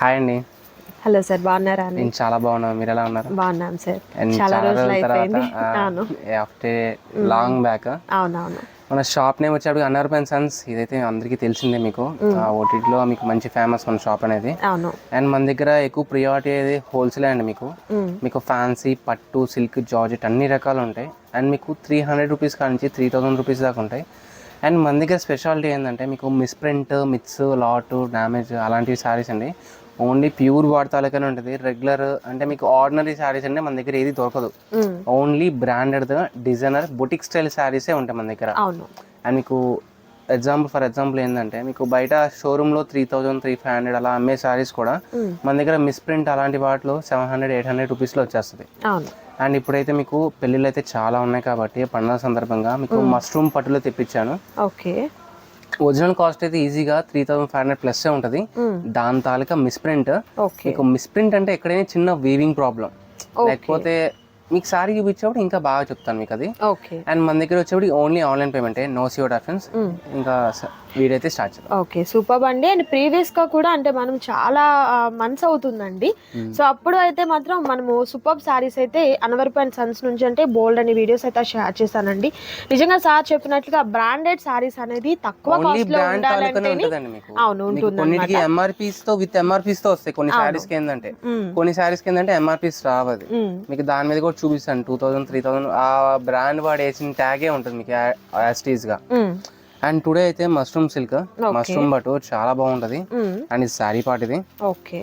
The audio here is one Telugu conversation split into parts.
హాయ్ అండి. హలో సార్ బాగున్నారా నేను చాలా బాగున్నాను. మీరు ఎలా ఉన్నారు? బాగున్నాం సార్. చాలా రోజులు అయిపోయింది. అవును. After long back. అవునవును. మన షాప్ నేమ్ వచ్చేప్పుడు అన్నర్ పెన్ సన్స్. ఇదైతే అందరికీ తెలిసిందే మీకు. ఓటీటీలో మీకు మంచి ఫేమస్ మన షాప్ అనేది. అవును. అండ్ మన దగ్గర ఎక్కువ ప్రియారిటీ అనేది హోల్సేల్ అండి మీకు. మీకు ఫ్యాన్సీ పట్టు సిల్క్ జార్జెట్ అన్ని రకాలు ఉంటాయి. అండ్ మీకు త్రీ హండ్రెడ్ రూపీస్ కానించి త్రీ థౌసండ్ రూపీస్ దాకా ఉంటాయి. అండ్ మన దగ్గర స్పెషాలిటీ ఏంటంటే మీకు మిస్ప్రింట్ మిక్స్ లాట్ డ్యామేజ్ అలాంటివి శారీస్ అండి. ఓన్లీ ప్యూర్ వాడతాలకనే ఉంటుంది. రెగ్యులర్ అంటే మీకు ఆర్డినరీ శారీస్ అంటే మన దగ్గర ఏది దొరకదు. Only branded designer boutique style శారీసే ఉంటాయి మన దగ్గర. అండ్ మీకు ఎగ్జాంపుల్ ఫర్ ఎగ్జాంపుల్ ఏంటంటే మీకు బయట షోరూంలో three thousand three five hundred అలా అమ్మే శారీస్ కూడా. మన దగ్గర మిస్ప్రింట్ అలాంటి వాటిలో సెవెన్ హండ్రెడ్ ఎయిట్ హండ్రెడ్ రూపీస్లో వచ్చేస్తుంది. అండ్ ఇప్పుడైతే మీకు పెళ్ళిళ్ళు అయితే చాలా ఉన్నాయి కాబట్టి పండుగ సందర్భంగా మీకు మష్రూమ్ పట్టులో తెప్పించాను. ఓకే. ఒరిజినల్ కాస్ట్ అయితే ఈజీగా three thousand five hundred plus ఉంటుంది. దాని తాలూకా మిస్ప్రింట్ మీకు మిస్ప్రింట్ అంటే ఎక్కడైనా చిన్న వీవింగ్ ప్రాబ్లం లేకపోతే మీకు సారీ చూపించేప్పుడు ఇంకా బాగా చెప్తాను మీకు అది. ఓకే. అండ్ మన దగ్గర వచ్చేప్పుడు ఓన్లీ ఆన్లైన్ పేమెంటే నో సివర్ ఆప్షన్స్ ఇంకా వీడైతే స్టార్ట్ చేద్దాం. ఓకే సూపర్ అండి. అండ్ ప్రీవియస్గా కూడా అంటే మనం చాలా మంత్స్ అవుతుందండి. సో అప్పుడు అయితే మాత్రం మనము సూపర్ సారీస్ అయితే అనవరపు అండ్ సన్స్ నుంచి అంటే బోల్డ్ అనే వీడియోస్ అయితే షేర్ చేశానండి. నిజంగా సార్ చెప్పినట్లుగా బ్రాండెడ్ సారీస్ అనేది తక్కువ కాస్ట్లో ఉండాలంటే అవును ఉంటుంది ఎంఆర్పీస్తో విత్ ఎంఆర్పీస్తో వస్తాయి. కొన్ని శారీస్కి ఏంటంటే కొన్ని శారీస్కి ఏంటంటే ఎంఆర్పీస్ రావదు. మీకు దాని మీద కూడా చూపిస్తాను టూ థౌసండ్ త్రీ థౌసండ్ ఆ బ్రాండ్ వాడు వేసిన ట్యాగే ఉంటుంది మీకు యాస్టీస్గా. అండ్ టుడే అయితే మష్రూమ్ సిల్క్ మష్రూమ్ బట్ చాలా బాగుంటది. అండ్ ఇది శారీ పార్ట్ ఇది. Okay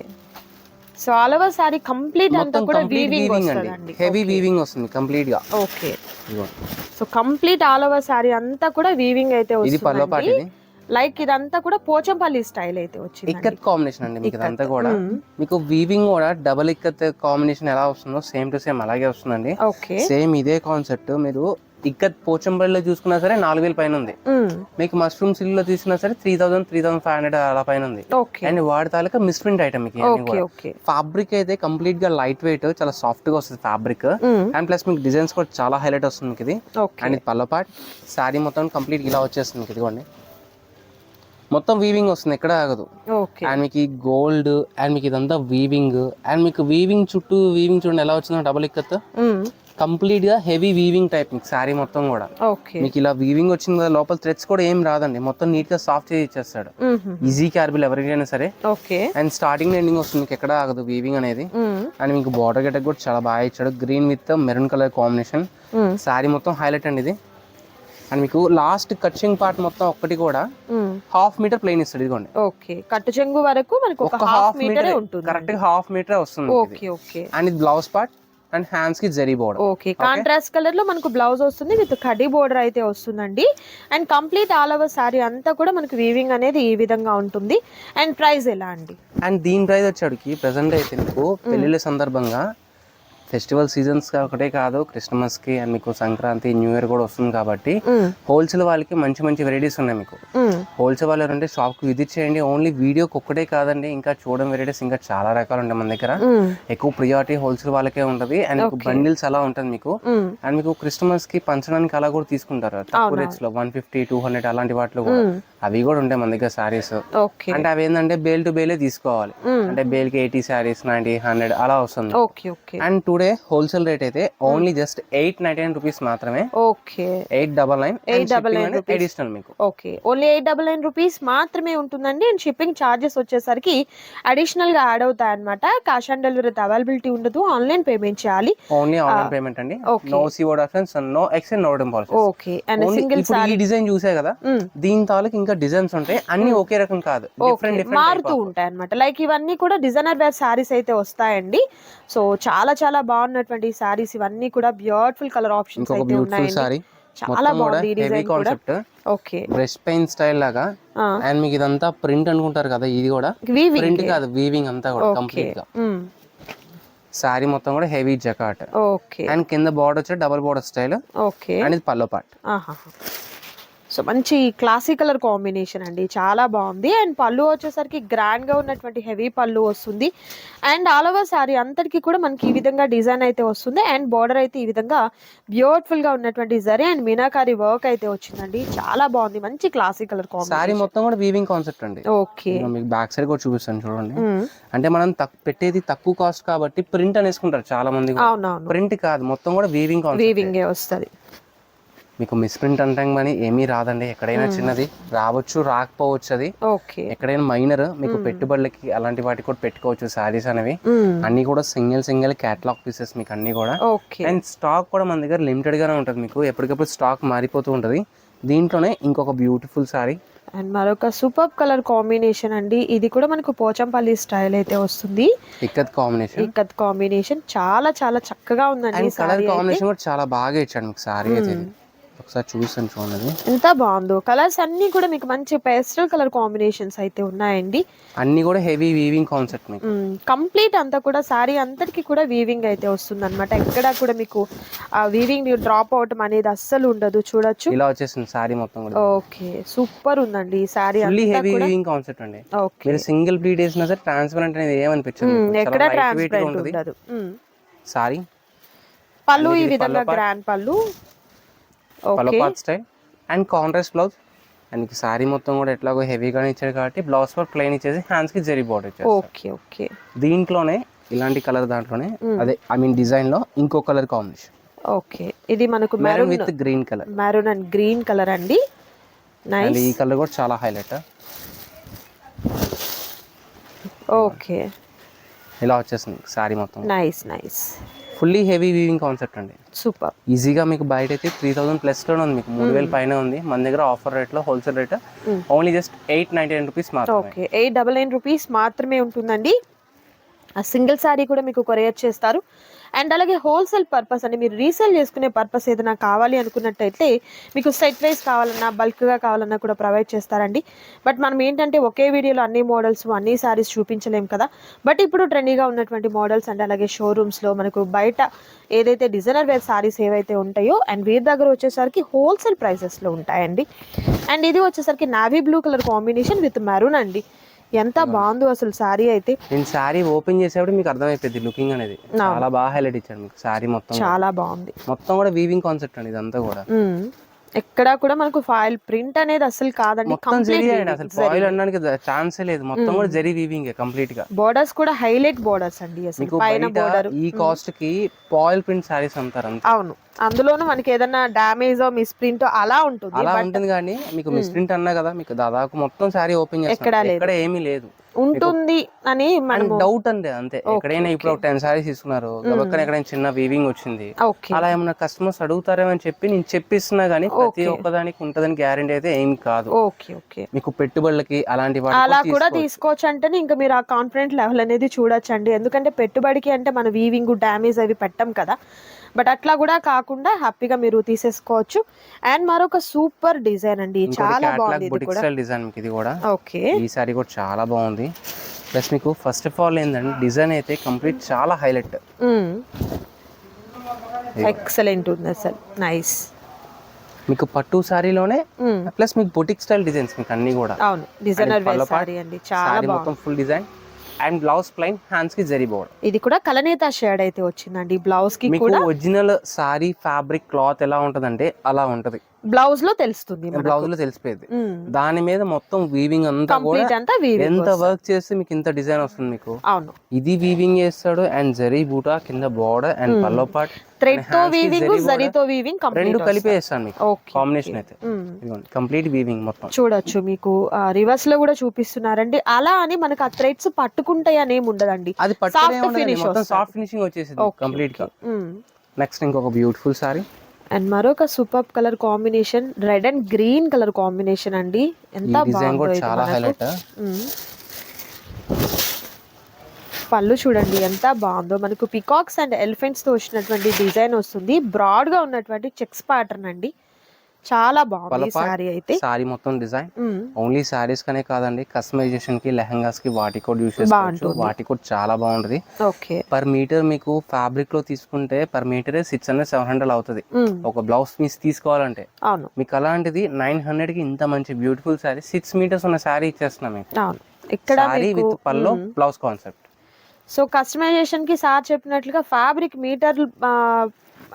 so all over sari complete అంతా కూడా వీవింగ్ అండి. హెవీ వీవింగ్ వస్తుంది కంప్లీట్గా. Okay. So complete all over sari అంతా కూడా వీవింగ్ అయితే ఇది పల్లో పార్ట్ వస్తుంది ఇది. లైక్ ఇదంతా కూడా పోచంపల్లి స్టైల్ అయితే వచ్చింది ఇక్కత్ కాంబినేషన్ అండి మీకు ఇదంతా కూడా. మీకు వీవింగ్ కూడా డబుల్ ఇక్కత్ కాంబినేషన్ ఎలా వస్తుందో సేమ్ టు సేమ్ అలాగే వస్తుందండి. ఓకే. సేమ్ ఇదే కాన్సెప్ట్ మీరు ఇక్కత్ పోచంపల్లిలో చూసుకున్నా సరే నాలుగు వేల పైన ఉంది. మీకు మష్రూమ్ సిల్లో తీసుకున్నా సరే three thousand three thousand five hundred అలా పైన ఉంది. ఓకే. అండ్ వాడి తాలూకా మిస్ప్రింట్ ఐటమ్ ఫ్యాబ్రిక్ అయితే కంప్లీట్గా లైట్ వెయిట్ చాలా సాఫ్ట్గా వస్తుంది ఫ్యాబ్రిక్ అండ్ ప్లస్ మీకు డిజైన్స్ కూడా చాలా హైలైట్ వస్తుంది ఇది. అండ్ ఇది పల్ల పార్ట్ శారీ మొత్తం కంప్లీట్ ఇలా వచ్చేస్తుంది ఇదిగోండి. మొత్తం వీవింగ్ వస్తుంది ఎక్కడ ఆగదు. ఓకే అండ్ మీకు ఈ గోల్డ్ అండ్ మీకు ఇదంతా వీవింగ్ అండ్ మీకు వీవింగ్ చుట్టూ వీవింగ్ చూడండి ఎలా వచ్చిందో డబుల్ ఇక్కత్ కంప్లీట్గా హెవీ వీవింగ్ టైప్ మీకు శారీ మొత్తం కూడా. మీకు ఇలా వీవింగ్ వచ్చింది కదా లోపల థ్రెడ్స్ కూడా ఏం రాదండి. మొత్తం నీట్గా సాఫ్ట్ చేసి ఇచ్చేస్తాడు. ఈజీ క్యార్బిల్ ఎవరికైనా సరే. ఓకే అండ్ స్టార్టింగ్ ఎండింగ్ వస్తుంది మీకు ఎక్కడ ఆగదు వీవింగ్ అనేది. అండ్ మీకు బార్డర్ గెటక్ కూడా చాలా బాగా ఇచ్చాడు. Green with maroon colour combination sari మొత్తం హైలైట్ అండి ఇది. అండ్ మీకు లాస్ట్ కట్చింగ్ పార్ట్ మొత్తం ఒక్కటి కూడా హాఫ్ మీటర్ ప్లెయిన్ ఇస్తాడు ఇదిగోండి. ఓకే కట్టు చెంగు వరకు మనకు ఒక హాఫ్ మీటరే ఉంటుంది. కరెక్ట్గా హాఫ్ మీటర్ వస్తుంది. ఓకే ఓకే అండ్ ఇది బ్లౌజ్ పార్ట్ అండ్ హ్యాండ్స్కి జరీ బోర్డర్ ఓకే కాంట్రాస్ట్ కలర్లో మనకు బ్లౌజ్ వస్తుంది విత్ కడ్డీ బోర్డర్ అయితే వస్తుందండి. And complete all over sari అంతా కూడా మనకు వీవింగ్ అనేది ఈ విధంగా ఉంటుంది. అండ్ ప్రైస్ ఎలా అండి? అండ్ దీని ప్రైస్ వచ్చాడుకి ప్రెసెంట్ అయితే మీకు పెళ్ళిళ్ళ సందర్భంగా ఫెస్టివల్ సీజన్స్ ఒకటే కాదు క్రిస్మస్కి అండ్ మీకు సంక్రాంతి న్యూ ఇయర్ కూడా వస్తుంది కాబట్టి హోల్సేల్ వాళ్ళకి మంచి మంచి వెరైటీస్ ఉన్నాయి మీకు. హోల్సేల్ వాళ్ళు అంటే షాప్కి విజిట్ చేయండి. ఓన్లీ వీడియోకి ఒక్కటే కాదండి ఇంకా చూడడం వెరైటీస్ ఇంకా చాలా రకాలు ఉంటాయి మన దగ్గర. ఎక్కువ ప్రియారిటీ హోల్సేల్ వాళ్ళకే ఉంటది. అండ్ మీకు బండిల్స్ అలా ఉంటుంది మీకు. అండ్ మీకు క్రిస్మస్కి పంచడానికి అలా కూడా తీసుకుంటారు. తక్కువ రేట్స్లో వన్ ఫిఫ్టీ టూ హండ్రెడ్ అలాంటి వాటిలో కూడా. అవి కూడా ఉంటాయి మన దగ్గర సారీస్ ఓకే అంటే అవి ఏంటంటే బేల్ టు బేలే తీసుకోవాలి. అంటే బేల్కి ఎయిటీ సారీస్ నైన్టీ హండ్రెడ్ అలా వస్తుంది. Okay okay and today wholesale rate అయితే only just eight ninety nine rupees మాత్రమే. Okay eight double nine additional మీకు. Okay only eight double nine rupees మాత్రమే ఉంటుందండి అండ్ షిప్పింగ్ ఛార్జెస్ వచ్చేసరికి అడిషనల్గా యాడ్ అవుతాయి అనమాట క్యాష్ ఆన్ డెలివరీ అవైలబిలిటీ ఉండదు. ఆన్లైన్ పేమెంట్ చేయాలి. ఓన్లీ ఆన్లైన్ పేమెంట్ అండి. No COD options no exchange no policy okay and single ఈ డిజైన్ చూసే కదా. దీని తాలూకు ఇంకా డిజైన్స్ ఉంటాయి అన్ని ఒకే రకం కాదు. డిఫరెంట్ డిఫరెంట్ మారుతూ ఉంటాయి అనమాట లైక్ ఇవన్నీ కూడా డిజైనర్ వేర్ శారీస్ అయితే వస్తాయండి. సో చాలా చాలా బాగున్నటువంటి శారీస్ ఇవన్నీ కూడా బ్యూటిఫుల్ కలర్ ఆప్షన్స్ అయితే సారీ చాలా బాగుంది design concept okay brush paint style లాగా. అండ్ మీకు ఇదంతా ప్రింట్ అనుకుంటారు కదా ఇది కూడా. ప్రింట్ కాదు వీవింగ్ అంతా కూడా కంప్లీట్గా. సారీ మొత్తం కూడా హెవీ జకాట్ ఓకే అండ్ కింద బార్డర్ వచ్చి double border style okay and ఇది పల్లో పార్ట్ సో మంచి క్లాసీ కలర్ కాంబినేషన్ అండి. చాలా బాగుంది. అండ్ పళ్ళు వచ్చేసరికి గ్రాండ్గా ఉన్నటువంటి హెవీ పళ్ళు వస్తుంది. అండ్ ఆల్ ఓవర్ సారీ అంతటికి కూడా మనకి ఈ విధంగా డిజైన్ అయితే వస్తుంది. అండ్ బార్డర్ అయితే ఈ విధంగా బ్యూటిఫుల్గా ఉన్నటువంటి జరీ అండ్ మీనాకారి వర్క్ అయితే వచ్చిందండి. చాలా బాగుంది. మంచి క్లాసీ కలర్ సారీ మొత్తం కూడా వీవింగ్ కాన్సెప్ట్ అండి. ఓకే మీకు బ్యాక్ సైడ్ కూడా చూపిస్తాను చూడండి. అంటే మనం పెట్టేది తక్కువ కాస్ట్ కాబట్టి ప్రింట్ అనేసుకుంటారు చాలా మంది ప్రింట్ కాదు మొత్తం కూడా వీవింగ్ వీవింగ్ వస్తుంది. మీకు మిస్ ప్రింట్ అంటాం కానీ ఏమీ రాదండి. ఎక్కడైనా చిన్నది రావచ్చు రాకపోవచ్చు అది. ఓకే. ఎక్కడైనా మైనర్ మీకు పెట్టుబడులకి అలాంటి వాటికి కూడా పెట్టుకోవచ్చు సారీస్ అనేవి. అన్ని కూడా సింగిల్ సింగిల్ క్యాటలాగ్ పీసెస్ మీకు అన్ని కూడా. ఓకే. అండ్ స్టాక్ కూడా మన దగ్గర లిమిటెడ్ గానే ఉంటుంది మీకు. ఎప్పటికప్పుడు స్టాక్ మారిపోతూ ఉంటుంది. దీంట్లోనే ఇంకొక బ్యూటిఫుల్ సారీ అండ్ మరొక సూపర్ కలర్ కాంబినేషన్ అండి. ఇది కూడా మనకు పోచంపల్లి స్టైల్ అయితే వస్తుంది. ఇక్కత్ కాంబినేషన్ ఇక్కత్ కాంబినేషన్ చాలా చాలా చక్కగా ఉందండి కలర్ కాంబినేషన్ కూడా చాలా బాగా ఇచ్చాడు మీకు సారీ అయితే. ఒకసారి చూసాను చూడండి. ఎంత బాగుందో. కలర్స్ అన్ని కూడా మీకు మంచి పేస్టల్ కలర్ కాంబినేషన్స్ అయితే ఉన్నాయండి. అన్ని కూడా హెవీ వీవింగ్ కాన్సెప్ట్ మీకు. కంప్లీట్ అంతా కూడా సారీ అంతటికి కూడా వీవింగ్ అయితే వస్తుంది అనమాట ఎక్కడ కూడా మీకు ఆ వీవింగ్ డ్రాప్ అవటం అనేది అస్సలు ఉండదు. చూడొచ్చు? ఇలా వచ్చేసింది సారీ మొత్తం కూడా. ఓకే సూపర్ ఉందండి ఈ సారీ ఫుల్లీ అంతా హెవీ వీవింగ్ కాన్సెప్ట్ అండి. ఓకే మీరు సింగిల్ ప్లీట్ వేసినా సరే ట్రాన్స్పరెంట్ అనేది ఏమనిపించదు ఎక్కడ ట్రాన్స్పరెంట్ ఉండదు. సారీ పళ్ళు ఈ విధంగా. Grand pallu. Pallu okay part style and contrast blouse and sari మొత్తం కూడా ఎట్లాగో హెవీగానే ఇచ్చాడు కాబట్టి బ్లౌజ్ పర్ ప్లెయిన్ ఇచ్చేసి హ్యాండ్స్కి జరీ బార్డర్ ఇచ్చారు ఓకే ఓకే దీంట్లోనే ఇలాంటి కలర్ దాంట్లోనే అదే ఐ మీన్ డిజైన్లో ఇంకో కలర్ కాంబినేషన్ ఓకే ఇది మనకు maroon with green colour maroon and green colour అండి. అండ్ నైస్ ఈ కలర్ కూడా చాలా హైలైట్ ఓకే ఇలా వచ్చేసింది సారీ మొత్తం. Nice nice fully heavy weaving concept అండి. సూపర్. ఈజీగా మీకు బయట అయితే త్రీ థౌసండ్ ప్లస్లోనే ఉంది మీకు. మూడు వేల పైన ఉంది. మన దగ్గర ఆఫర్ రేట్లో wholesale rate only just eight ninety nine rupees మాత్రమే. Okay. Eight double nine rupees మాత్రమే ఉంటుందండి. ఆ సింగిల్ శారీ కూడా మీకు కొరియర్ చేస్తారు. అండ్ అలాగే హోల్సేల్ పర్పస్ అంటే మీరు రీసేల్ చేసుకునే పర్పస్ ఏదైనా కావాలి అనుకున్నట్టయితే మీకు సెట్ వైజ్ కావాలన్నా బల్క్గా కావాలన్నా కూడా ప్రొవైడ్ చేస్తారండి. బట్ మనం ఏంటంటే ఒకే వీడియోలో అన్ని మోడల్స్ అన్ని శారీస్ చూపించలేం కదా. బట్ ఇప్పుడు ట్రెండీగా ఉన్నటువంటి మోడల్స్ అండ్ అలాగే షోరూమ్స్లో మనకు బయట ఏదైతే డిజైనర్ వేర్ శారీస్ ఏవైతే ఉంటాయో అండ్ వీరి దగ్గర వచ్చేసరికి హోల్సేల్ ప్రైసెస్లో ఉంటాయండి. అండ్ ఇది వచ్చేసరికి navy blue colour combination with maroon అండి. ఎంత బాగుందో అసలు శారీ అయితే. నేను శారీ ఓపెన్ చేసేప్పుడు మీకు అర్థమైపోయింది లుకింగ్ అనేది. చాలా బాగా హైలైట్ ఇచ్చాడు మీకు శారీ మొత్తం చాలా బాగుంది. మొత్తం కూడా వీవింగ్ కాన్సెప్ట్ అండి ఇదంతా కూడా. ఎక్కడా కూడా మనకు ఫైల్ ప్రింట్ అనేది అసలు కాదండి మొత్తం జరీ అండి అసలు ఫాయిల్ అనడానికి ఛాన్సే లేదు. మొత్తం కూడా జరీ వీవింగ్ కంప్లీట్గా. బోర్డర్స్ కూడా హైలైట్ బోర్డర్స్ అండి అసలు. పైన బోర్డర్ ఈ కాస్ట్కి పాయిల్ ప్రింట్ శారీస్ అంటారు అంతే. అవును. అందులోనూ మనకి ఏదైనా డ్యామేజ్ మిస్ ప్రింట్ అలా ఉంటుంది అలా ఉంటుంది కానీ మీకు మిస్ ప్రింట్ అన్నా కదా మీకు దాదాపు మొత్తం శారీ ఓపెన్ ఎక్కడా ఏమీ లేదు. ఉంటుంది అని మనము డౌట్ అంతే అంతే. ఎక్కడైనా ఇప్పుడు టెన్ శారీస్ తీసుకున్నారు. ఎక్కడైనా చిన్న వీవింగ్ వచ్చింది. అలా ఏమన్నా కస్టమర్స్ అడుగుతారేమో అని చెప్పి నేను చెప్పిస్తున్నా కానీ ప్రతి ఒక్కదానికి ఉంటదని గ్యారంటీ అయితే ఏం కాదు. Okay okay. మీకు పెట్టుబడులకి అలాంటి అలా కూడా తీసుకోవచ్చు. అంటేనే ఇంకా మీరు ఆ కాన్ఫిడెంట్ లెవెల్ అనేది చూడొచ్చు అండి ఎందుకంటే పెట్టుబడికి అంటే మన వీవింగ్ డ్యామేజ్ అవి పెట్టం కదా. బట్ అట్లా కూడా కాకుండా హ్యాపీగా మీరు తీసేసుకోవచ్చు. అండ్ మరొక సూపర్ డిజైన్ అండి. చాలా బాగుంది ఇది బుటిక్ కూడా. స్టైల్ డిజైన్ మీకు ఇది కూడా. ఓకే. ఈ సారీ కూడా చాలా బాగుంది. ప్లస్ మీకు ఫస్ట్ ఆఫ్ ఆల్ ఏంటంటే డిజైన్ అయితే కంప్లీట్ చాలా హైలైట్. ఎక్సలెంట్ ఉంది అసలు. నైస్. మీకు పట్టు సారీలోనే ప్లస్ మీకు బుటిక్ స్టైల్ డిజైన్స్ మీకు అన్ని కూడా. అవును. డిజైనర్ సారీ అండి. చాలా మొత్తం full design and blouse plain హ్యాండ్స్కి జరీ బోర్డ్. ఇది కూడా కలనేత షేడ్ అయితే వచ్చిందండి. బ్లౌజ్కి మీకు కూడా ఒరిజినల్ సారీ ఫ్యాబ్రిక్ క్లాత్ ఎలా ఉంటదంటే అలా ఉంటది. బ్లౌజ్లో తెలుస్తుంది బ్లౌజ్లో తెలిసిపోయింది. దాని మీద మొత్తం వీవింగ్ అంతా కూడా ఎంత వర్క్ చేస్తే మీకు ఇంత డిజైన్ వస్తుంది మీకు? అవును. ఇది వీవింగ్ చేస్తాడు అండ్ జరీ బూటా కింద బోర్డర్ అండ్ పల్లో పార్ట్ థ్రెడ్తో వీవింగ్ జరీతో వీవింగ్ రెండు కంప్లీట్ కలిపి వేస్తాను మీకు. కాంబినేషన్ అయితే. కంప్లీట్ వీవింగ్ మొత్తం. చూడొచ్చు మీకు. రివర్స్లో కూడా చూపిస్తున్నారండి. అలా అని మనకు ఆ థ్రెడ్స్ పట్టుకుంటాయి అని ఏమి ఉండదండి. అది పట్టుకునే. సాఫ్ట్ ఫినిషింగ్ వచ్చేసింది కంప్లీట్గా. నెక్స్ట్ ఇంకొక బ్యూటిఫుల్ సారీ అండ్ మరొక super colour combination red and green colour combination అండి. ఎంత బాగుందో. పళ్ళు చూడండి ఎంత బాగుందో. మనకు పికాక్స్ అండ్ ఎలిఫెంట్స్తో వచ్చినటువంటి డిజైన్ వస్తుంది. బ్రాడ్గా ఉన్నటువంటి చెక్స్ ప్యాటర్న్ అండి. చాలా బాగుంది సారీ అయితే. సారీ మొత్తం డిజైన్. ఓన్లీ సారీస్ కనే కాదండి కస్టమైజేషన్కి లెహంగాస్కి వాటి కోట్ యూస్ చేసుకోవచ్చు. వాటి కోట్ చాలా బాగుంటది. ఓకే. పర్ మీటర్ మీకు ఫ్యాబ్రిక్లో తీసుకుంటే per metre six hundred seven hundred అవుతుంది. ఒక బ్లౌజ్ పీస్ తీసుకోవాలంటే మీకు అలాంటిది నైన్ హండ్రెడ్కి ఇంత మంచి బ్యూటిఫుల్ శారీ సిక్స్ మీటర్స్ ఉన్న శారీ ఇచ్చేస్తున్నాం మీకు. అవును. ఇక్కడ with pallu blouse concept so కస్టమైజేషన్కి sir చెప్పినట్లుగా ఫ్యాబ్రిక్ మీటర్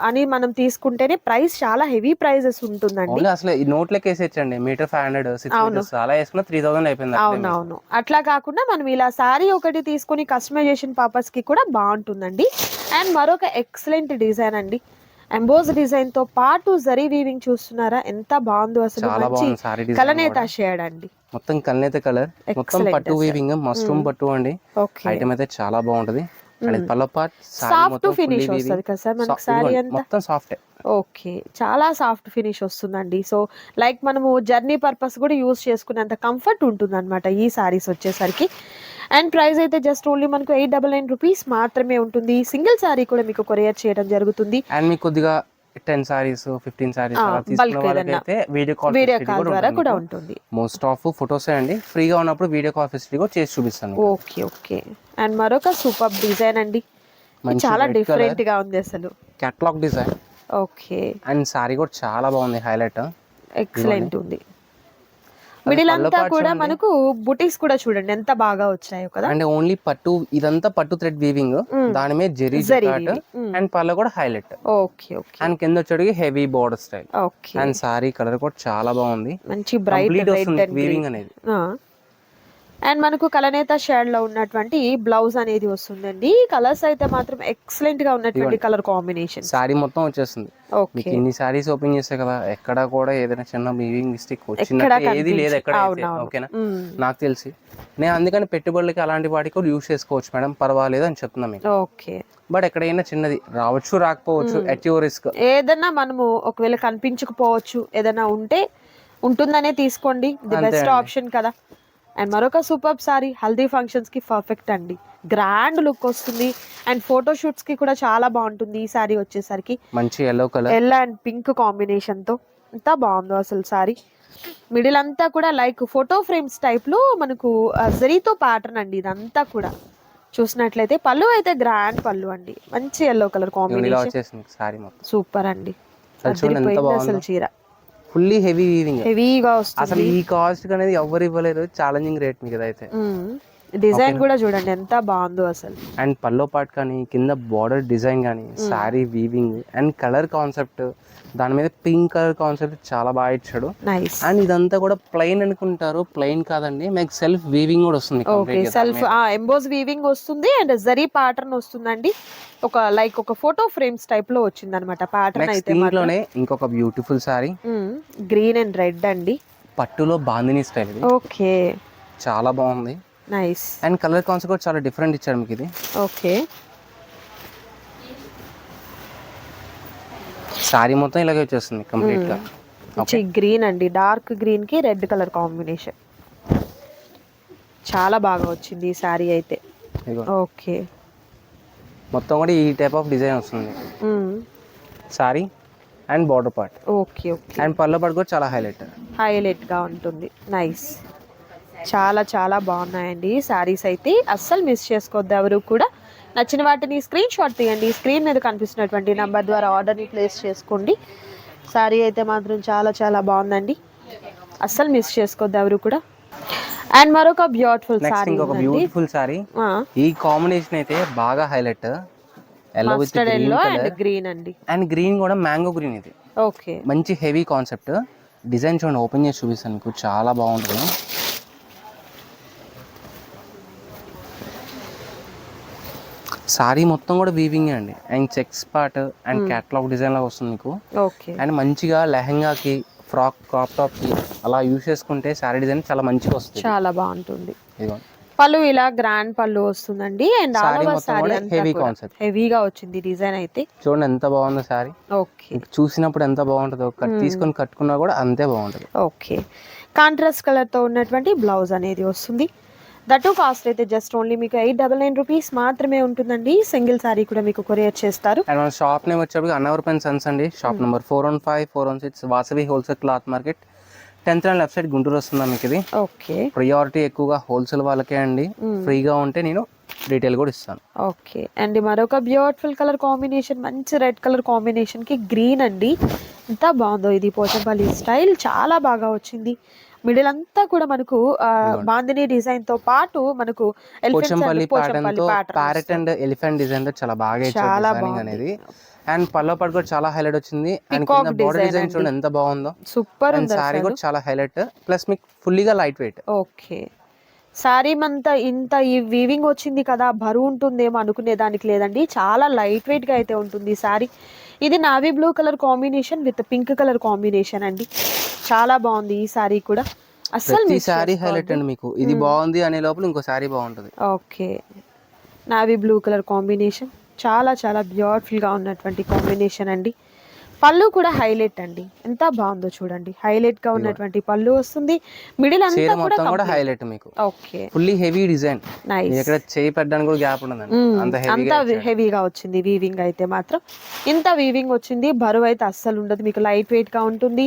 అని మనం తీసుకుంటేనే ప్రైస్ చాలా హెవీ ప్రైజెస్ ఉంటుందండి. అసలు ఈ నోట్ లెక్క వేసేచ్చండి మీటర్ ఫైవ్ హండ్రెడ్ సిక్స్ అలా వేసుకున్న త్రీ థౌసండ్ అయిపోయింది. అవునవును అట్లా కాకుండా మనం ఇలా సారీ ఒకటి తీసుకొని కస్టమైజేషన్ పర్పస్కి కూడా బాగుంటుందండి. అండ్ మరొక ఎక్సలెంట్ డిజైన్ అండి. ఎంబోజ్ డిజైన్తో పాటు జరీ వీవింగ్ చూస్తున్నారా? ఎంత బాగుందో అసలు. మంచి కలనేత షేడ్ అండి. మొత్తం కల్నేత కలర్ మొత్తం పట్టు వీవింగ్ మస్ట్రూమ్ పట్టు అండి. ఓకే ఐటమ్ అయితే చాలా బాగుంటది. And pallu part soft finish వస్తుంది కదా సార్? మనకి సారీ అంతా మొత్తం సాఫ్ట్ ఓకే. చాలా సాఫ్ట్ ఫినిష్ వస్తుందండి. సో లైక్ మనము జర్నీ పర్పస్ కూడా యూస్ చేసుకునేంత కంఫర్ట్ ఉంటుంది అనమాట ఈ సారీస్ వచ్చేసరికి. అండ్ ప్రైస్ అయితే జస్ట్ ఓన్లీ మనకు ఎయిట్ డబల్ నైన్ రూపీస్ మాత్రమే ఉంటుంది. సింగిల్ సారీ కూడా మీకు కొరియర్ చేయడం జరుగుతుంది. అండ్ మీకు కొద్దిగా ten saris fifteen saris video call video call ద్వారా కూడా ఉంటుంది. మోస్ట్ ఆఫ్ ఫొటోస్ అండి. ఫ్రీగా ఉన్నప్పుడు వీడియో కాల్ ఫెసిలిటీ కూడా చేసి చూపిస్తాను ఓకే ఓకే. అండ్ మరొక సూపర్ డిజైన్ అండి. చాలా డిఫరెంట్గా ఉంది అసలు. Catalogue design okay. And sari కూడా చాలా బాగుంది హైలైట్ ఎక్సలెంట్ ఉంది. మిడిల్ అంతా కూడా. మనకు బుటీస్ కూడా చూడండి ఎంత బాగా వచ్చాయో కదా. అండ్ ఓన్లీ పట్టు ఇదంతా పట్టు థ్రెడ్ వీవింగ్ దాని మీద జెరీ zari jacquard weaving. Mm. And పళ్ళ కూడా హైలైట్ ఓకే ఓకే అండ్ కింద వచ్చేటికి heavy border style okay and sari colour కూడా చాలా బాగుంది. మంచి బ్రైట్ వీవింగ్ అనేది. అండ్ మనకు కలనేత షేడ్లో ఉన్నటువంటి బ్లౌజ్ అనేది వస్తుందండి. కలర్స్ అయితే మాత్రం ఎక్సలెంట్గా ఉన్నటువంటి కలర్ కాంబినేషన్ సారీ మొత్తం వచ్చేస్తుంది. ఓకే మీకు ఇన్ని సారీస్ ఓపెన్ చేస్తే కదా ఎక్కడ కూడా ఏదైనా చిన్న వీవింగ్ మిస్టేక్ వచ్చినట్టు ఏది లేదు ఎక్కడ. ఓకేనా? మ్మ్. నాకు తెలిసి. నేను అందుకని పెట్టుబడులకి అలాంటి వాటికి కూడా యూస్ చేసుకోవచ్చు మేడం. పర్వాలేదు అని చెప్తున్నా మీకు. ఓకే బట్ ఎక్కడైనా చిన్నది. రావచ్చు రాకపోవచ్చు ఎట్ యువర్ రిస్క్ ఏదన్నా మనము ఒకవేళ కనిపించకపోవచ్చు ఏదైనా ఉంటే ఉంటుందనే తీసుకోండి. The best. ఆప్షన్ కదా. అండ్ మరొక సూపర్ సారీ హల్దీ ఫంక్షన్స్కి పర్ఫెక్ట్ అండి. గ్రాండ్ లుక్ వస్తుంది. అండ్ ఫోటో షూట్స్కి కూడా చాలా బాగుంటుంది ఈ సారీ వచ్చేసరికి. మంచి yellow colour yellow and pink కాంబినేషన్తో ఎంత బాగుందో అసలు సారీ మిడిల్ అంతా కూడా లైక్ ఫోటో ఫ్రేమ్స్ టైప్లో మనకు జరీతో ప్యాటర్న్ అండి ఇదంతా కూడా. చూసినట్లయితే పళ్ళు అయితే గ్రాండ్ పళ్ళు అండి. మంచి ఎల్లో కలర్ కాంబినేషన్ సూపర్ అండి. అసలు చీర. ఫుల్లీ హెవీ వీవింగ్ హెవీగా వస్తుంది. అసలు ఈ కాస్ట్ అనేది ఎవరు ఇవ్వలేరు. ఛాలెంజింగ్ రేట్ మీకు ఇదైతే డిజైన్ కూడా చూడండి ఎంత బాగుందో అసలు. అండ్ పల్లో పార్ట్ కానీ కింద బార్డర్ డిజైన్ కానీ sari weaving and colour concept దాని మీద పింక్ కలర్ కాన్సెప్ట్ చాలా బాగా ఇచ్చాడు. నైస్ అండ్ ఇదంతా కూడా ప్లెయిన్ అనుకుంటారు. ప్లెయిన్ కాదండి. మీకు సెల్ఫ్ వీవింగ్ కూడా వస్తుంది ఓకే సెల్ఫ్ ఎంబోజ్ వీవింగ్ వస్తుంది అండ్ జరీ ప్యాటర్న్ వస్తుందండి. ఒక లైక్ ఒక ఫోటో ఫ్రేమ్స్ టైప్లో వచ్చింది అనమాట ప్యాటర్న్ అయితే దీంట్లోనే ఇంకొక beautiful sari green and red అండి. పట్టులో బాందిని స్టైల్ ఇది. ఓకే చాలా బాగుంది. నైస్ అండ్ కలర్ కాన్సెప్ట్ కూడా చాలా డిఫరెంట్ ఇచ్చాడు మీకు ఇది. ఓకే సారీ మొత్తం ఇలాగే వచ్చేస్తుంది కంప్లీట్గా గ్రీన్ అండి. డార్క్ గ్రీన్కి రెడ్ కలర్ కాంబినేషన్ చాలా బాగా వచ్చింది ఈ శారీ అయితే. ఓకే మొత్తం కూడా ఈ టైప్ ఆఫ్ డిజైన్ వస్తుంది. Sari and border part okay okay and pallu part కూడా చాలా హైలైట్ హైలైట్గా ఉంటుంది. నైస్ చాలా చాలా బాగున్నాయండి శారీస్ అయితే. అస్సలు మిస్ చేసుకోవద్దు ఎవరు కూడా. నచ్చిన వాటిని స్క్రీన్ షాట్ తీయండి. స్క్రీన్ మీద కనిపిస్తున్నటువంటి నంబర్ ద్వారా ఆర్డర్ని ప్లేస్ చేసుకోండి. శారీ అయితే మాత్రం చాలా చాలా బాగుందండి. అస్సలు మిస్ చేసుకోవద్దు ఎవరు కూడా. అండ్ మరొక బ్యూటిఫుల్ శారీ ఇంకొక బ్యూటిఫుల్ సారీ ఈ కాంబినేషన్ అయితే బాగా highlight yellow with yellow and green అండి. అండ్ గ్రీన్ కూడా మ్యాంగో గ్రీన్ ఇది. ఓకే మంచి హెవీ కాన్సెప్ట్ డిజైన్ చూడండి ఓపెన్ చేసి చూపిస్తాను మీకు. చాలా బాగుంటుంది. సారీ మొత్తం కూడా వీవింగ్ అండి. And checks part and catalogue design లాగా వస్తుంది మీకు. ఓకే. అండ్ మంచిగా లెహంగాకి ఫ్రాక్ క్రాప్ టాప్కి అలా యూస్ చేసుకుంటే శారీ డిజైన్ చాలా మంచిగా వస్తుంది. చాలా బాగుంటుంది. పళ్ళు ఇలా గ్రాండ్ పళ్ళు వస్తుందండి. అండ్ సారీ కూడా concept. హెవీగా వచ్చింది డిజైన్ అయితే. చూడండి ఎంత బాగుందో శారీ ఓకే. చూసినప్పుడు ఎంత బాగుంటుందో కట్ తీసుకొని కట్టుకున్నా కూడా అంతే బాగుంటుంది. ఓకే. కాంట్రాస్ట్ కలర్తో ఉన్నటువంటి బ్లౌజ్ అనేది వస్తుంది. దట్టు కాస్ట్ అయితే జస్ట్ ఓన్లీ మీకు ఎయిట్ డబల్ నైన్ రూపీస్ మాత్రమే ఉంటుందండి. సింగిల్ సారీ కూడా మీకు కొరియర్ చేస్తారు. అండ్ మన షాప్ నేమ్ వచ్చేప్పటికి అన్నవర్ పెన్ సన్స్ అండి. Shop number four one five four one six Vasavi wholesale cloth market. Tenth and left side Guntur వస్తుందా మీకు ఇది. ఓకే. ప్రియారిటీ ఎక్కువగా హోల్సేల్ వాళ్ళకే అండి. ఫ్రీగా ఉంటే నేను రీటైల్ కూడా ఇస్తాను. ఓకే. అండ్ మరొక బ్యూటిఫుల్ కలర్ కాంబినేషన్ మంచి రెడ్ కలర్ కాంబినేషన్కి గ్రీన్ అండి. ఎంత బాగుందో ఇది పోచంపల్లి స్టైల్ చాలా బాగా వచ్చింది. మిడిల్ అంతా కూడా మనకు బాందిని డిజైన్తో పాటు మనకు పోచంపల్లి ప్యారెట్ అండ్ ఎలిఫెంట్ డిజైన్తో చాలా బాగా చాలా. అనేది. అండ్ పల్లో పాటు కూడా చాలా హైలైట్ వచ్చింది. అండ్ కింద బోర్డర్ డిజైన్. చూడండి ఎంత బాగుందో. సూపర్ అండ్ సారీ కూడా చాలా హైలైట్ ప్లస్ మీకు ఫుల్లీగా లైట్ వెయిట్ ఓకే శారీ అంతా ఇంత ఈ వీవింగ్ వచ్చింది కదా బరువు ఉంటుందేమో అనుకునే దానికి లేదండి. చాలా లైట్ వెయిట్గా అయితే ఉంటుంది శారీ ఇది navy blue colour combination with pink colour combination అండి. చాలా బాగుంది ఈ శారీ కూడా. miss sorry. హైలైట్ అండి మీకు. ఇది బాగుంది అనే లోపల ఇంకో సారీ బాగుంటుంది. Okay. Navy blue colour combination చాలా చాలా బ్యూటిఫుల్గా ఉన్నటువంటి కాంబినేషన్ అండి. పళ్ళు కూడా హైలైట్ అండి. ఎంత బాగుందో చూడండి. హైలైట్గా ఉన్నటువంటి పళ్ళు వస్తుంది. మిడిల్ అంతా కూడా మొత్తం కూడా హైలైట్ మీకు. Okay. Fully heavy design. Nice. ఎక్కడ చేయి పెట్టడానికి కూడా గ్యాప్ ఉండదండి. అంత హెవీగా వచ్చింది. వీవింగ్ అయితే మాత్రం. ఇంత వీవింగ్ వచ్చింది. బరువు అయితే అస్సలు ఉండదు. మీకు లైట్ వెయిట్గా ఉంటుంది.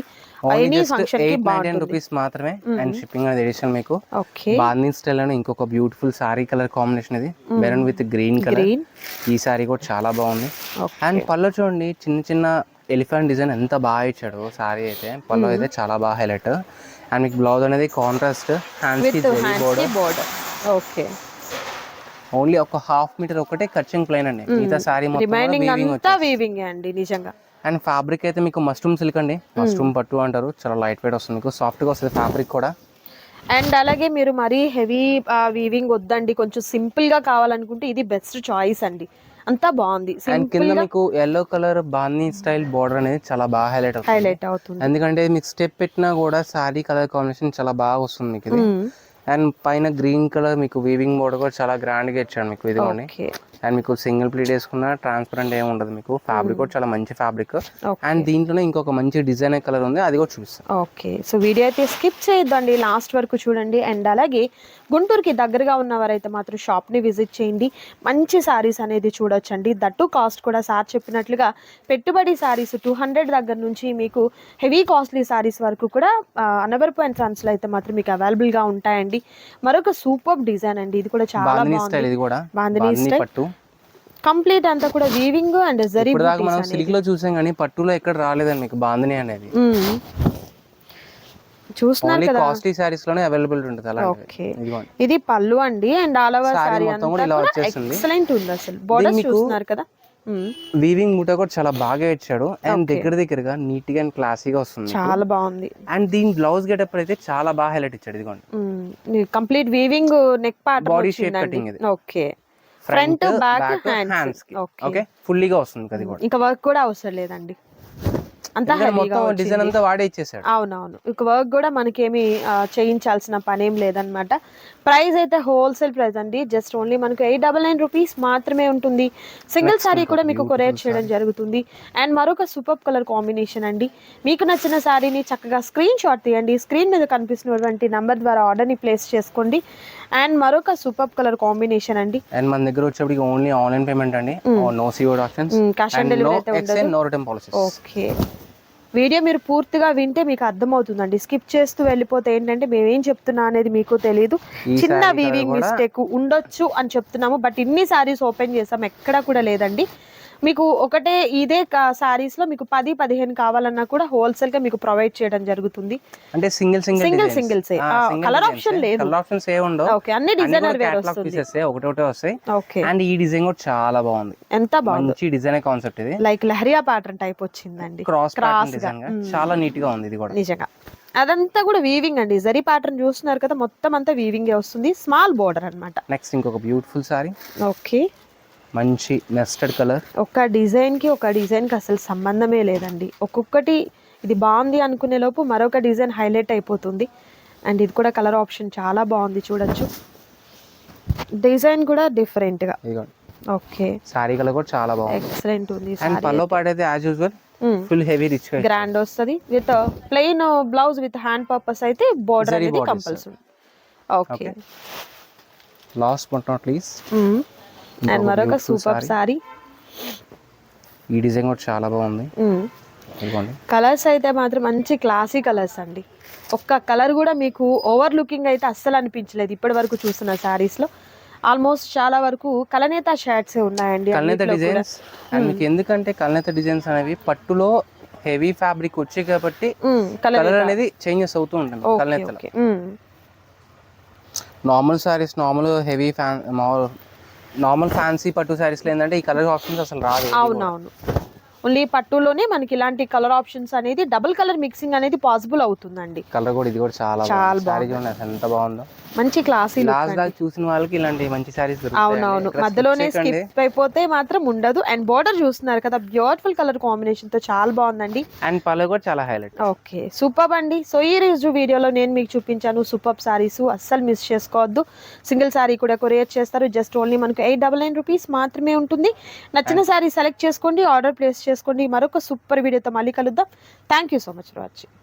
ఎనీ ఫంక్షన్కి బాగుంటుంది. రూపీస్ మాత్రమే అండ్ షిప్పింగ్ అనేది ఎడిషన్ మీకు. ఓకే. బాందీ స్టైల్ అని ఇంకొక బ్యూటిఫుల్ సారీ కలర్ కాంబినేషన్ ఇది. మెరూన్ విత్ గ్రీన్ కలర్ ఈ సారీ కూడా చాలా బాగుంది. అండ్ పళ్ళు చూడండి. చిన్న చిన్న ఎలిఫెంట్ డిజైన్ ఎంత బాగా ఇచ్చాడు సారీ అయితే పళ్ళు అయితే చాలా బాగా హైలైట్. అండ్ మీకు బ్లౌజ్ అనేది కాంట్రాస్ట్ బోర్డర్ ఓకే. ఓన్లీ ఒక హాఫ్ మీటర్ ఒకటే కచ్చింగ్ ప్లైన్ అండి. మిగతా సారీ మొత్తం వీవింగ్ అండి నిజంగా. అండ్ ఫ్యాబ్రిక్ అయితే మీకు మస్ట్రూమ్ సిల్క్ అండి. మస్ట్రూమ్ పట్టు అంటారు. చాలా లైట్ వెయిట్ వస్తుంది. మీకు సాఫ్ట్గా వస్తుంది ఫ్యాబ్రిక్ కూడా. అండ్ అలాగే మీరు మరీ హెవీ వీవింగ్ వద్దండి. కొంచెం సింపుల్గా కావాలనుకుంటే ఇది బెస్ట్ చాయిస్ అండి. అంతా బాగుంది. అండ్ కింద మీకు ఎల్లో కలర్ బాందీ స్టైల్ బార్డర్ అనేది చాలా బాగా హైలైట్ అవుతుంది. హైలైట్ అవుతుంది. ఎందుకంటే మీకు స్టెప్ పెట్టినా కూడా సారీ కలర్ కాంబినేషన్ చాలా బాగా వస్తుంది మీకు ఇది. అండ్ పైన గ్రీన్ కలర్ మీకు వీవింగ్ బోర్డర్ కూడా చాలా గ్రాండ్గా ఇచ్చాడు మీకు ఇదిగోండి ఓకే అండ్ మీకు సింగిల్ ప్లీట్ వేసుకున్న ట్రాన్స్పరెంట్ ఏమి ఉండదు మీకు. ఫ్యాబ్రిక్ కూడా చాలా మంచి ఫ్యాబ్రిక్ అండ్ దీంట్లోనే ఇంకొక మంచి డిజైన్ కలర్ ఉంది అది కూడా చూపిస్తాను. ఓకే సో వీడియో అయితే స్కిప్ చేయొద్దండి. లాస్ట్ వరకు చూడండి. అండ్ అలాగే గుంటూరుకి దగ్గరగా ఉన్నవారైతే మాత్రం షాప్ని విజిట్ చేయండి. మంచి శారీస్ అనేది చూడొచ్చండి. దట్టు కాస్ట్ కూడా సార్ చెప్పినట్లుగా పెట్టుబడి శారీస్ టూ హండ్రెడ్ దగ్గర నుంచి మీకు హెవీ కాస్ట్లీ శారీస్ వరకు కూడా అనవరపు అండ్ సన్స్లో అయితే మాత్రం మీకు అవైలబుల్గా ఉంటాయండి. మరొక సూపర్ డిజైన్ అండి. ఇది కూడా చాలా స్టైల్ బాగుంది. style. పట్టు. కంప్లీట్ అంతా కూడా వీవింగ్ అండ్ జరీ దాకా మనం సిల్క్లో చూసాం కానీ పట్టులో ఎక్కడ రాలేదండి మీకు బాందిని అనేది. చూస్తున్నారు కదా. కాస్ట్లీ సారీస్లోనే అవైలబిలిటీ ఉంటుంది అలాంటివి. ఓకే ఇది పళ్ళు అండి అండ్ ఆల్ ఓవర్ సారీ అంతా కూడా ఇలా. ఎక్సలెంట్ ఉంది అసలు. బోర్డర్స్ చూస్తున్నారు కదా. వీవింగ్ మూట కూడా చాలా బాగా ఇచ్చాడు. అండ్ దగ్గర దగ్గరగా నీట్గా అండ్ క్లాసీగా వస్తుంది చాలా బాగుంది. అండ్ దీని బ్లౌజ్ గెటప్ అయితే చాలా బాగా హైలైట్ ఇచ్చాడు ఇదిగోండి. Complete weaving neck part shape cutting ఇది. ఓకే ఫ్రంట్ బ్యాక్ హ్యాండ్స్కి. ఓకే ఫుల్లీగా వస్తుంది అది కూడా. ఇంకా వర్క్ కూడా అవసరం లేదండి. అంతా మొత్తం డిజైన్ అంతా వాడే ఇచ్చేసాడు. అవునవును. ఇక వర్క్ కూడా మనకేమి చేయించాల్సిన పని ఏం లేదనమాట ప్రైస్ అయితే హోల్సేల్ ప్రైస్ అండి. జస్ట్ ఓన్లీ మనకు ఎయిట్ డబల్ నైన్ రూపీస్ మాత్రమే ఉంటుంది. సింగిల్ సారీ కూడా మీకు కొరియర్ చేయడం జరుగుతుంది. అండ్ మరొక సూపర్ కలర్ కాంబినేషన్ అండి. మీకు నచ్చిన సారీని చక్కగా స్క్రీన్ షాట్ తీయండి. స్క్రీన్ మీద కనిపిస్తున్నటువంటి నంబర్ ద్వారా ఆర్డర్ని ప్లేస్ చేసుకోండి. అండ్ మరొక సూపర్ కలర్ కాంబినేషన్ అండి. అండ్ మన దగ్గర వచ్చేప్పటికి ఓన్లీ ఆన్లైన్ పేమెంట్ అండి. No COD options cash on and no delivery అయితే పాలసీస్ ఓకే వీడియో మీరు పూర్తిగా వింటే మీకు అర్థమవుతుందండి. స్కిప్ చేస్తూ వెళ్ళిపోతే ఏంటంటే మేమేం చెప్తున్నా అనేది మీకు తెలియదు చిన్న వీవింగ్ మిస్టేక్ ఉండొచ్చు అని చెప్తున్నాము. బట్ ఇన్ని సారీస్ ఓపెన్ చేసాం ఎక్కడా కూడా లేదండి. మీకు ఒకటే ఇదే సారీస్లో మీకు పది పదిహేను కావాలన్నా కూడా హోల్సేల్గా మీకు ప్రొవైడ్ చేయడం జరుగుతుంది. అంటే సింగిల్ సింగిల్ Single singles ఏ. ఆ, colour option లేదు. కలర్ ఆప్షన్స్ ఏ ఉండవు. ఓకే అన్ని డిజైనర్ వేర్ వస్తుంది. పీసెస్ ఒకటి ఒకటే వస్తాయి. ఓకే అండ్ ఈ డిజైన్ కూడా చాలా బాగుంది. ఎంత బాగుంది? మంచి డిజైన్ కాన్సెప్ట్ ఇది. లైక్ లహరియా ప్యాటర్న్ టైప్ వచ్చిందండి. క్రాస్గా. డిజైన్గా. చాలా నీట్గా ఉంది ఇది కూడా. నిజంగా. అదంతా కూడా వీవింగ్ అండి. జరీ ప్యాటర్న్ చూస్తున్నారు కదా మొత్తం అంతా వీవింగ్ వస్తుంది. స్మాల్ బోర్డర్ అన్నమాట. నెక్స్ట్ ఇంకొక బ్యూటిఫుల్ సారీ ఓకే మంచి నెస్టెడ్ కలర్ ఒక డిజైన్కి ఒక డిజైన్కి అసలు సంబంధమే లేదండి. ఒక్కొక్కటి ఇది బాగుంది అనుకునే లోపు మరొక డిజైన్ హైలైట్ అయిపోతుంది. అండ్ ఇది కూడా కలర్ ఆప్షన్ చాలా బాగుంది చూడొచ్చు. డిజైన్ కూడా డిఫరెంట్గా. ఇదిగోండి ఓకే సారీ కలర్ కూడా చాలా బాగుంది. ఎక్సలెంట్ ఉంది అండ్ పల్లో అయితే యాజ్ యూజువల్ ఫుల్ హెవీ రిచ్గా గ్రాండ్ వస్తుంది. With plain blouse with hand purpose అయితే బోర్డర్ అనేది. Compulsory okay last but not least and మరొక సూపర్ సారీ ఈ డిజైన్ కూడా చాలా బాగుంది. కలర్స్ అయితే మాత్రం మంచి క్లాసీ కలర్స్ అండి. ఒక్క కలర్ కూడా మీకు ఓవర్ లుకింగ్ అయితే అస్సలు అనిపించలేదు ఇప్పటి వరకు చూసిన sarees లో. ఆల్మోస్ట్ చాలా వరకు కలనేత షర్ట్స్ ఉన్నాయండి కల్నేత. డిజైన్స్ అండ్ మీకు ఎందుకంటే కల్నేత డిజైన్స్ అనేవి పట్టులో హెవీ ఫ్యాబ్రిక్ వచ్చాయి కాబట్టి కలనేత. కలర్ అనేది చేంజెస్ అవుతూ ఉంటుంది కల్నేతలో. మ్మ్. Normal saris normal heavy fan normal fancy పట్టు సారీస్లో ఏంటంటే ఈ కలర్ ఆప్షన్స్ అసలు రాదు అవునవును. ఓన్లీ పట్టులోనే మనకి ఇలాంటి కలర్ ఆప్షన్స్ అనేది డబుల్ కలర్ మిక్సింగ్ అనేది పాసిబుల్ అవుతుందండి. కలర్ కూడా ఇది కూడా చాలా చాలా అసలు ఎంత బాగుందో. మంచి క్లాసీ లాస్ట్ దాకా చూసిన వాళ్ళకి ఇలాంటి మంచి సారీస్ అవునవును. మధ్యలోనే స్కిప్ అయిపోతే మాత్రం ఉండదు. అండ్ బార్డర్ చూస్తున్నారు కదా బ్యూటిఫుల్ కలర్ కాంబినేషన్తో చాలా బాగుందండి. అండ్ పళ్ళు కూడా చాలా హైలైట్ ఓకే సూపర్ అండి. సో ఈ రోజు వీడియోలో నేను మీకు చూపించాను సూపర్ సారీస్ అస్సలు మిస్ చేసుకోవద్దు. సింగిల్ సారీ కూడా కొరియర్ చేస్తారు. జస్ట్ ఓన్లీ మనకు ఎయిట్ డబల్ నైన్ రూపీస్ మాత్రమే ఉంటుంది. నచ్చిన సారీ సెలెక్ట్ చేసుకోండి. ఆర్డర్ ప్లేస్ చేసుకోండి. మరొక సూపర్ వీడియోతో మళ్ళీ కలుద్దాం. Thank you so much for watching